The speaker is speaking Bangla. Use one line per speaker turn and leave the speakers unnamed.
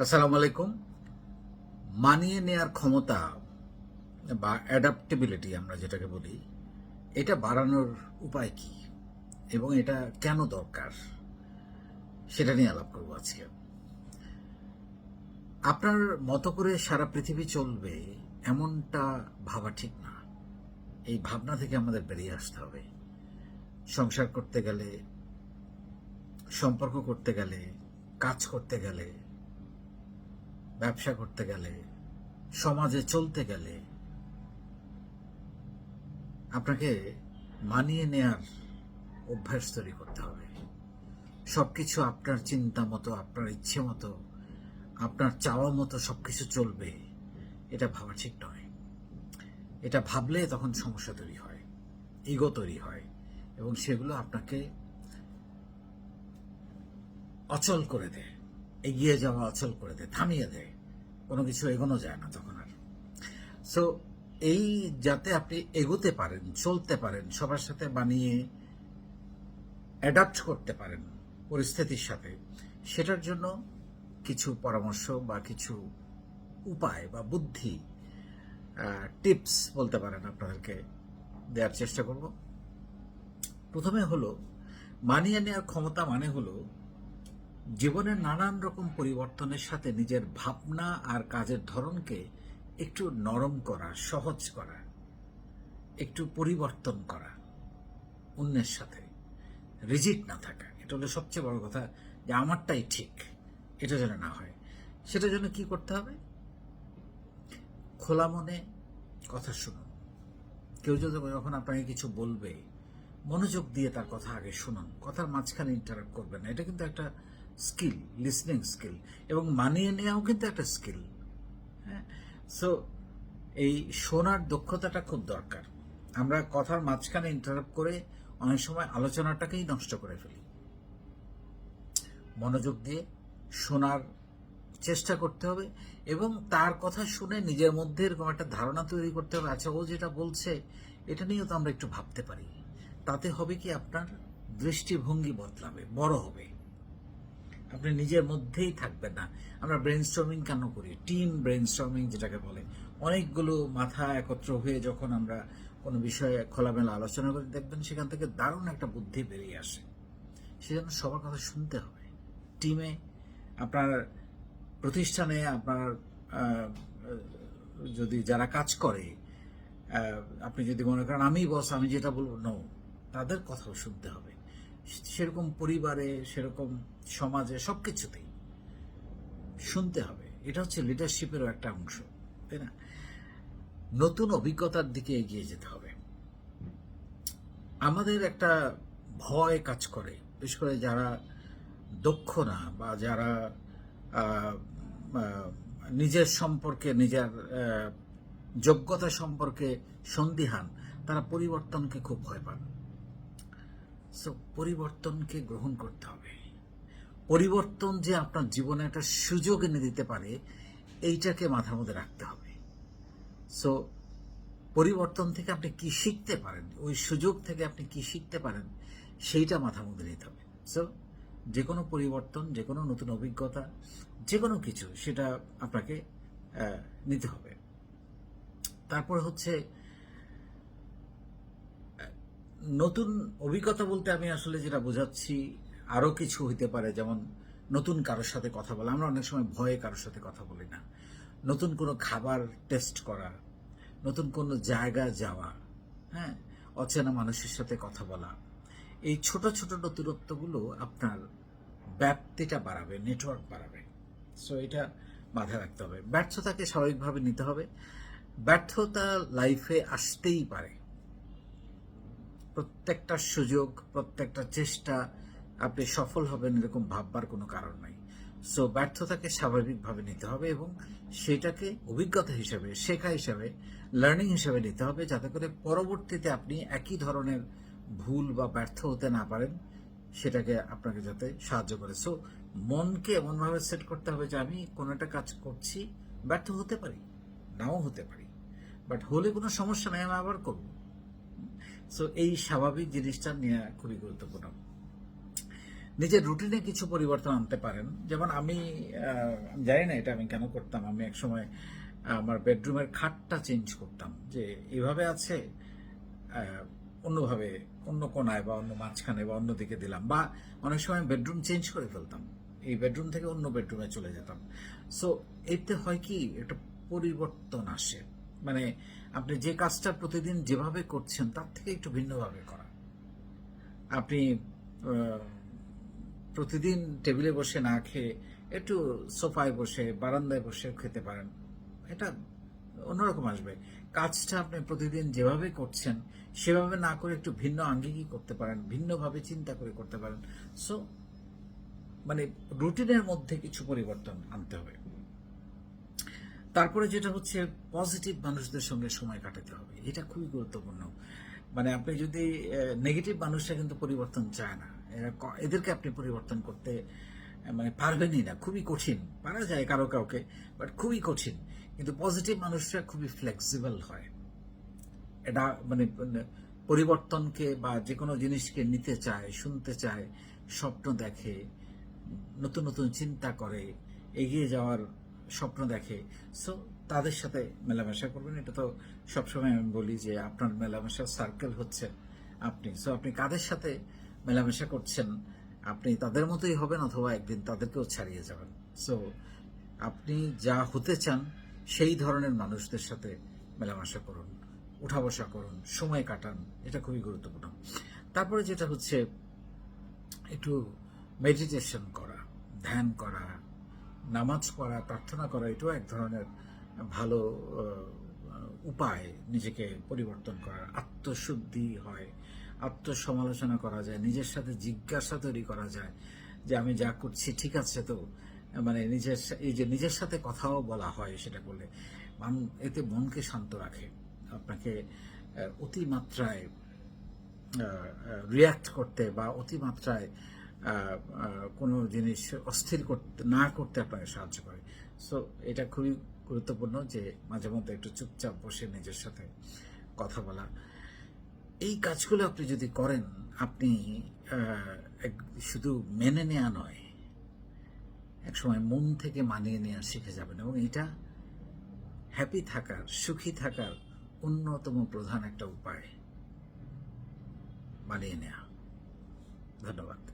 আসসালামু আলাইকুম। মানিয়ে নেয়ার ক্ষমতা বা অ্যাডাপ্টেবিলিটি আমরা যেটাকে বলি, এটা বাড়ানোর উপায় কি এবং এটা কেন দরকার সেটা নিয়ে আলাপ করব আজকে। আপনার মতো করে সারা পৃথিবী চলবে এমনটা ভাবা ঠিক না। এই ভাবনা থেকে আমাদের বেরিয়ে আসতে হবে। সংসার করতে গেলে, সম্পর্ক করতে গেলে, কাজ করতে গেলে ব্যবসা করতে গেলে, সমাজে চলতে গেলে, আপনাকে মানিয়ে নেয়ার অভ্যাস তৈরি করতে হবে। সবকিছু আপনার চিন্তা মতো, আপনার ইচ্ছে মতো, আপনার চাওয়া মতো সবকিছু চলবে, এটা ভাবা ঠিক নয়। এটা ভাবলে তখন সমস্যা তৈরি হয় ইগো তৈরি হয়, এবং সেগুলো আপনাকে অচল করে দেয়। এগিয়ে যাওয়া অচল করে দেয়, থামিয়ে দেয়। কোনো কিছু এগোনো যায় না তখন আর। সো এই যাতে আপনি এগোতে পারেন, চলতে পারেন, সবার সাথে বানিয়ে অ্যাডাপ্ট করতে পারেন পরিস্থিতির সাথে, সেটার জন্য কিছু পরামর্শ বা কিছু উপায় বা বুদ্ধি টিপস বলতে পারেন আপনাদেরকে দেওয়ার চেষ্টা করব। প্রথমে হলো, মানিয়ে নেওয়ার ক্ষমতা মানে হলো জীবনের নানান রকম পরিবর্তনের সাথে নিজের ভাবনা আর কাজের ধরনকে একটু নরম করা, সহজ করা, একটু পরিবর্তন করা, অন্যের সাথে রিজিট না থাকা। এটা হলো সবচেয়ে বড় কথা যে আমারটাই ঠিক, এটা যেন না হয়। সেটার জন্য কি করতে হবে? খোলা মনে কথা শুনুন। কেউ যদি যখন আপনাকে কিছু বলবে, মনোযোগ দিয়ে তার কথা আগে শুনুন। কথার মাঝখানে ইন্টারাক্ট করবেন না। এটা কিন্তু একটা স্কিল লিসনিং স্কিল এবং মানিয়ে নেওয়াও কিন্তু একটা স্কিল হ্যাঁ? সো এই শোনার দক্ষতাটা খুব দরকার। আমরা কথার মাঝখানে ইন্টারাপ্ট করে অনেক সময় আলোচনাটাকেই নষ্ট করে ফেলি। মনোযোগ দিয়ে শোনার চেষ্টা করতে হবে এবং তার কথা শুনে নিজের মধ্যে এরকম একটা ধারণা তৈরি করতে হবে। আচ্ছা ও যেটা বলছে, এটা নিয়েও তো আমরা একটু ভাবতে পারি। তাতে হবে কি আপনার দৃষ্টিভঙ্গি বদলাবে, বড় হবে। আপনি নিজের মধ্যেই থাকবেন না। আমরা ব্রেন স্টর্মিং কেন করি? টিম ব্রেন স্ট্রমিং যেটাকে বলে। অনেকগুলো মাথা একত্র হয়ে যখন আমরা কোনো বিষয়ে খোলামেলা আলোচনা করে, দেখবেন সেখান থেকে দারুণ একটা বুদ্ধি বেরিয়ে আসে। সেজন্য সবার কথা শুনতে হবে। টিমে আপনার প্রতিষ্ঠানে আপনার যদি যারা কাজ করে আপনি যদি মনে করেন, আমি বস আমি যেটা বলব নো তাদের কথাও শুনতে হবে। সেরকম পরিবারে, সেরকম সমাজে সব কিছুতেই শুনতে হবে। এটা হচ্ছে লিডারশিপেরও একটা অংশ, তাই না? নতুন অভিজ্ঞতার দিকে এগিয়ে যেতে হবে। আমাদের একটা ভয় কাজ করে, বিশেষ করে যারা দক্ষ না বা যারা নিজের সম্পর্কে, নিজের যোগ্যতা সম্পর্কে সন্দিহান, তারা পরিবর্তনকে খুব ভয় পান। সো পরিবর্তনকে গ্রহণ করতে হবে। পরিবর্তন যে আপনার জীবনে একটা সুযোগ এনে দিতে পারে, এইটাকে মাথার মধ্যে রাখতে হবে। সো পরিবর্তন থেকে আপনি কি শিখতে পারেন, ওই সুযোগ থেকে আপনি কি শিখতে পারেন, সেইটা মাথার মধ্যে নিতে হবে। সো যে কোনো পরিবর্তন যে কোনো নতুন অভিজ্ঞতা যে কোনো কিছু, সেটা আপনাকে নিতে হবে। তারপর হচ্ছে নতুন অভিজ্ঞতা বলতে আমি আসলে যেটা বোঝাচ্ছি, আরও কিছু হইতে পারে, যেমন নতুন কারোর সাথে কথা বলা। আমরা অনেক সময় ভয়ে কারোর সাথে কথা বলি না। নতুন কোনো খাবার টেস্ট করা, নতুন কোনো জায়গা যাওয়া হ্যাঁ? অচেনা মানুষের সাথে কথা বলা। এই ছোট ছোট নতুনত্বগুলো আপনার ব্যাপ্তিটা বাড়াবে নেটওয়ার্ক বাড়াবে। সো এটা মাথায় রাখতে হবে। ব্যর্থতাকে স্বাভাবিকভাবে নিতে হবে। ব্যর্থতা লাইফে আসতেই পারে। প্রত্যেকটা সুযোগ, প্রত্যেকটা চেষ্টা আপনি সফল হবেন এরকম ভাববার কোনো কারণ নাই। সো ব্যর্থতাকে স্বাভাবিকভাবে নিতে হবে এবং সেটাকে অভিজ্ঞতা হিসাবে, শেখা হিসাবে লার্নিং হিসাবে নিতে হবে যাতে করে পরবর্তীতে আপনি একই ধরনের ভুল বা ব্যর্থ হতে না পারেন, সেটাকে আপনাকে যাতে সাহায্য করে। সো মনকে এমনভাবে সেট করতে হবে যে আমি কোনো একটা কাজ করছি, ব্যর্থ হতে পারি, নাও হতে পারি। বাট হলে কোনো সমস্যা নেই, আমি আবার করব। সো এই স্বাভাবিক জিনিসটা নেওয়া খুবই গুরুত্বপূর্ণ। নিজের রুটিনে কিছু পরিবর্তন আনতে পারেন। যেমন আমি জানি না এটা আমি কেন করতাম। আমি এক সময়, আমার বেডরুমের খাটটা চেঞ্জ করতাম। যে এভাবে আছে অন্যভাবে, অন্য কোনায় বা অন্য মাঝখানে বা অন্য দিকে দিলাম। বা অনেক সময় বেডরুম চেঞ্জ করে ফেলতাম। এই বেডরুম থেকে অন্য বেডরুমে চলে যেতাম। সো এতে হয় কি, একটা পরিবর্তন আসে। মানে আপনি যে কাজটা প্রতিদিন যেভাবে করছেন, তার থেকে একটু ভিন্নভাবে করা। আপনি প্রতিদিন টেবিলে বসে না খেয়ে একটু সোফায় বসে, বারান্দায় বসে খেতে পারেন। এটা অন্যরকম আসবে। কাজটা আপনি প্রতিদিন যেভাবে করছেন, সেভাবে না করে একটু ভিন্ন আঙ্গিকই করতে পারেন, ভিন্নভাবে চিন্তা করে করতে পারেন। সো মানে রুটিনের মধ্যে কিছু পরিবর্তন আনতে হবে। তারপরে যেটা হচ্ছে পজিটিভ মানুষদের সঙ্গে সময় কাটাতে হবে। এটা খুবই গুরুত্বপূর্ণ। মানে আপনি যদি নেগেটিভ মানুষরা কিন্তু পরিবর্তন চায় না। এরা এদেরকে আপনি পরিবর্তন করতে মানে পারবেনই না। খুবই কঠিন। পারা যায় কারও কাউকে বাট খুবই কঠিন। কিন্তু পজিটিভ মানুষরা খুবই ফ্লেক্সিবল হয়। এটা মানে পরিবর্তনকে বা যে কোনো জিনিসকে নিতে চায়, শুনতে চায়, স্বপ্ন দেখে, নতুন নতুন চিন্তা করে, এগিয়ে যাওয়ার স্বপ্ন দেখে। সো তাদের সাথে মেলামেশা করবেন। এটা তো সবসময় আমি বলি যে আপনার মেলামেশার সার্কেল হচ্ছে আপনি। সো আপনি কাদের সাথে মেলামেশা করছেন? আপনি তাদের মতোই হবেন অথবা একদিন তাদেরকেও ছাড়িয়ে যাবেন। সো আপনি যা হতে চান, সেই ধরনের মানুষদের সাথে মেলামেশা করুন উঠা বসা করুন, সময় কাটান। এটা খুবই গুরুত্বপূর্ণ। তারপরে যেটা হচ্ছে, একটু মেডিটেশন করা, ধ্যান করা নামাজ পড়া, প্রার্থনা করা, এটাও এক ধরনের ভালো উপায় নিজেকে পরিবর্তন করার। আত্মশুদ্ধি হয়, আত্মসমালোচনা করা যায়, নিজের সাথে জিজ্ঞাসা তৈরি করা যায় যে আমি যা করছি ঠিক আছে তো? মানে নিজের এই যে নিজের সাথে কথাও বলা হয় সেটা করলে মান- এতে মনকে শান্ত রাখে। আপনাকে অতিমাত্রায় রিয়াক্ট করতে বা অতিমাত্রায় কোনো জিনিস অস্থির করতে, না করতে আপনাকে সাহায্য করে। সো এটা খুবই গুরুত্বপূর্ণ যে মাঝে মধ্যে একটু চুপচাপ বসে নিজের সাথে কথা বলা। এই কাজগুলো আপনি যদি করেন, আপনি এক- শুধু মেনে নেওয়া নয়, একসময় মন থেকে মানিয়ে নেওয়া শিখে যাবেন এবং এটা হ্যাপি থাকার, সুখী থাকার অন্যতম প্রধান একটা উপায় মানিয়ে নেওয়া ধন্যবাদ।